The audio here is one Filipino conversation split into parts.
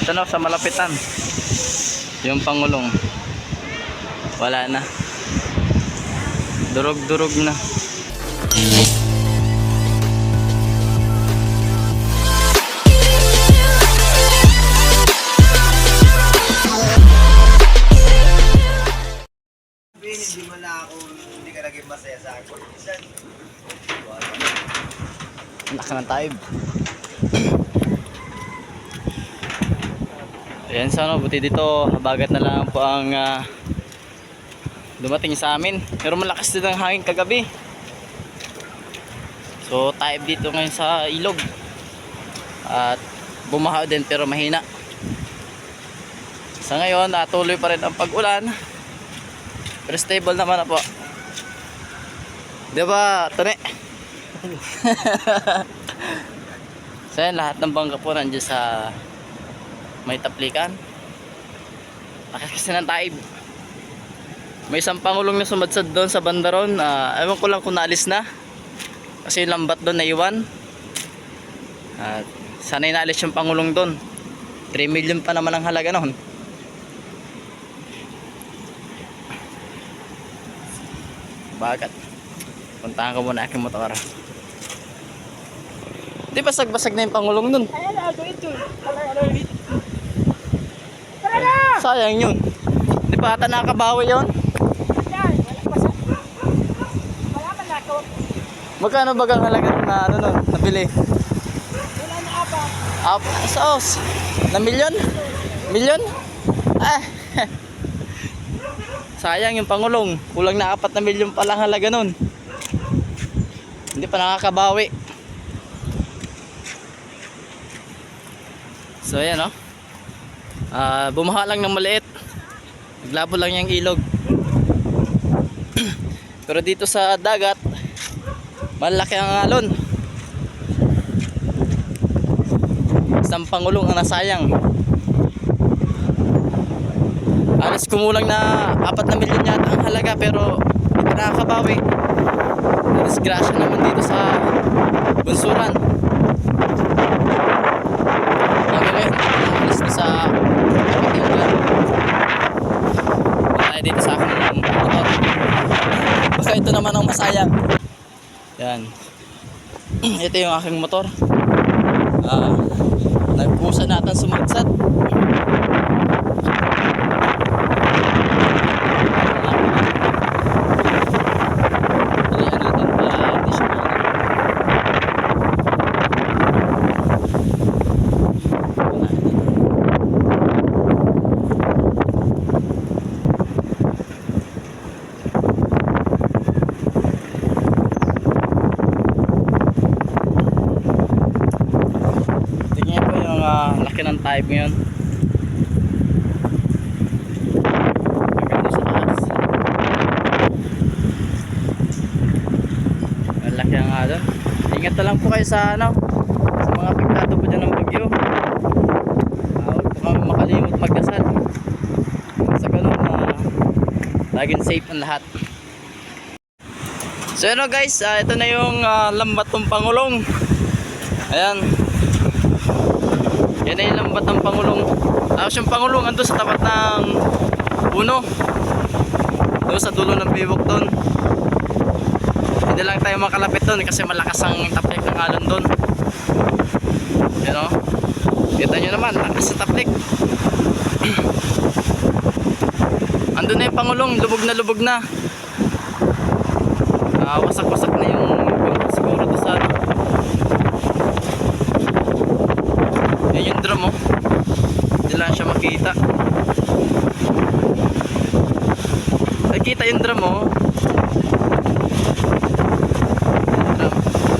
Ito na sa malapitan. Yung pangulong. Wala na. Durog-durog na. Sabihin, hindi mo na ako, hindi ka naging masaya sa akin. Minsan, Laki ng Ayan sa ano, buti dito, habagat na lang po ang ah, dumating sa amin. Pero malakas din ang hangin kagabi. So, taib dito ngayon sa ilog. At bumaha din pero mahina. Sa ngayon, natuloy pa rin ang pag-ulan. Pero stable naman na po. Di ba, Tone? so yan, lahat ng bangka po nandiyan sa may taplikan. Lakas kasi ng taib. May isang pangulong na sumadsad doon sa bandaron. Ah, ewan ko lang kung naalis na. Kasi yung lambat doon naiwan. At sana'y naalis yung pangulong doon. 3 million pa naman ang halaga noon. Bagat. Puntahan ko muna aking motor. Di basag-basag na yung pangulong nun. Ayan na, ako ito. Tara na, dito. Tara na! Sayang yun. Di pa ata nakabawi yun? Magkano ba ang halaga na ano nun, nabili? Wala na apa. Up, sauce. Na milyon? Milyon? Ah. Sayang yung pangulong. Kulang na apat na milyon pa lang halaga nun. Hindi pa nakakabawi. So ayan oh. Ah, bumaha lang ng maliit. Naglabo lang yung ilog. Pero dito sa dagat, malaki ang alon. Isang pangulong ang nasayang. Alas kumulang na 4 na milyon yata ang halaga pero hindi nakakabawi. Disgrasya naman dito sa bunsuran. Hanggang ngayon, alis na sa Katinggan. Tayo dito sa aking motor. Baka ito naman ang masayang. Yan. ito yung aking motor. Ah, nagkusa natin sumagsat. Dalian natin para hindi siya maano. Tingnan po yung laki ng type ngayon. Taas. Ang ang ano. Ingat na lang po kayo sa ano, sa mga apektado po dyan ng bagyo. Ah, Huwag po kami makalimot magdasal. Sa ganun na laging safe ang lahat. So ano guys, ah, ito na yung ah, lambat ng Pangulong. Ayan. Yan yung lambat ng Pangulong. Tapos yung Pangulong ando sa tapat ng puno. Doon sa dulo ng bibok doon. Hindi lang tayo makalapit doon kasi malakas ang taplik ng alon doon. Yan o. Kita nyo naman, lakas sa taplik. Ando na yung Pangulong, lubog na lubog na. Ah, wasak-wasak na yung siguro to sa. Yan yung drum oh. Hindi lang siya makita. Nakita yung drum oh. Drum.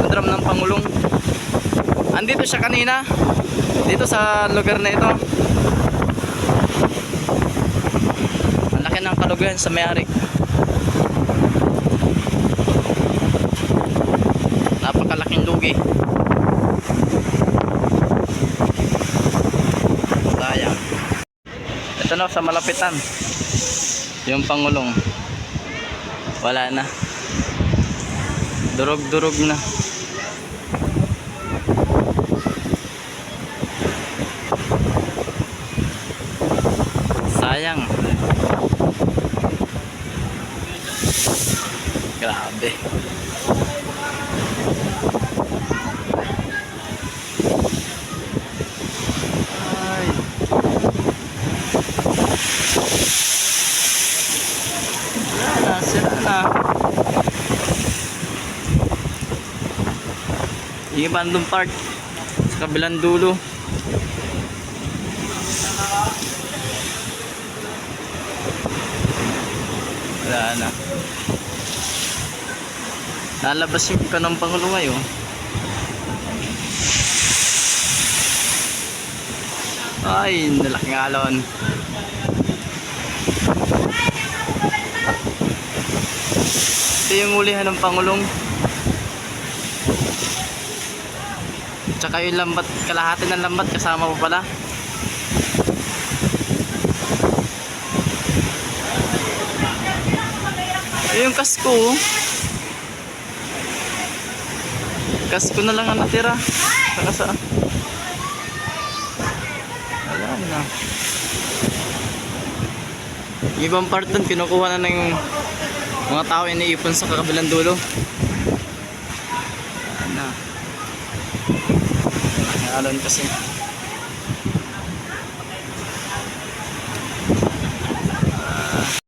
Yung drum ng Pangulong. Andito siya kanina. Dito sa lugar na ito. Ang laki ng kaluguyan sa mayari. Napakalaking lugi. Sayang. Ito na sa malapitan. Yung pangulong. Wala na. Durog-durog na. Sayang. Grabe. Sira na. Yung andun park sa kabilang dulo. Wala na. Lalabas yung kanong pangulo ngayon. Ay, nalaking alon. Ito yung ulihan ng pangulong. Tsaka yung lambat, kalahati ng lambat kasama pa pala. Eh, yung kasko. oh. Kasko na lang ang natira. Saka sa... Wala na. Ibang part dun, kinukuha na ng mga tao iniipon sa kabilang dulo. Na. Alon kasi.